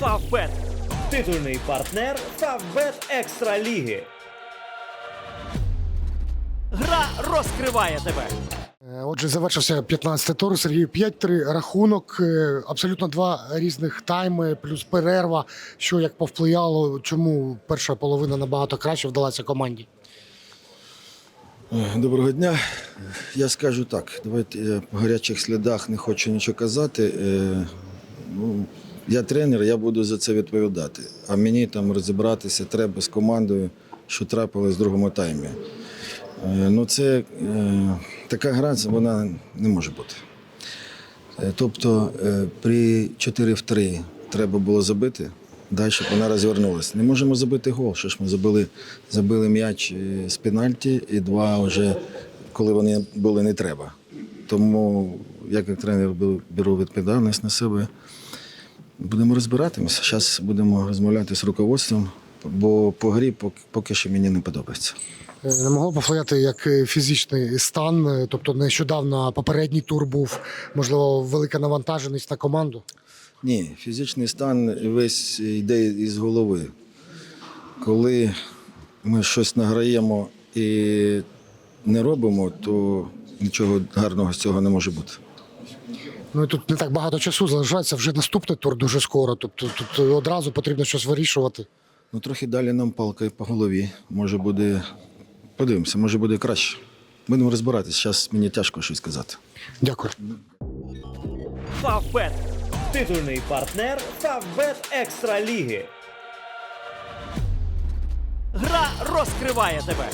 Фавбет. Титульний партнер Фавбет Екстра Ліги. Гра розкриває тебе. Е, Отже, завершився 15-й тур. Сергій 5-3 рахунок. Е, Абсолютно два різних тайми, плюс перерва. Що як повпливало, чому перша половина набагато краще вдалася команді? Доброго дня. Я скажу так, давайте я по гарячих слідах не хочу нічого казати. Е, Ну, я тренер, я буду за це відповідати. А мені там розібратися треба з командою, що трапилось в другому таймі. Е, Ну, це е, така гра, вона не може бути. Е, Тобто при 4 в 3 треба було забити, далі вона розвернулася. Не можемо забити гол. Що ж ми забили, забили м'яч з пенальті і два вже, коли вони були не треба. Тому я як тренер беру відповідальність на себе. Будемо розбиратися. Зараз будемо розмовляти з руководством, бо по грі поки, поки що мені не подобається. Не могло повпливати як е, фізичний стан, е, тобто нещодавно попередній тур був, можливо, велика навантаженість на команду. Ні, фізичний стан весь йде із голови. Коли ми щось награємо і не робимо, то нічого гарного з цього не може бути. Ну і тут не так багато часу залишається. Вже наступний тур дуже скоро. Тобто тут одразу потрібно щось вирішувати. Ну, трохи далі нам палкою по голові. Може буде. Подивимося, може буде краще. Будемо розбиратися. Зараз мені тяжко щось сказати. Дякую. Фавбет. Титульний партнер Фавбет Екстра Ліги. Гра розкриває тебе.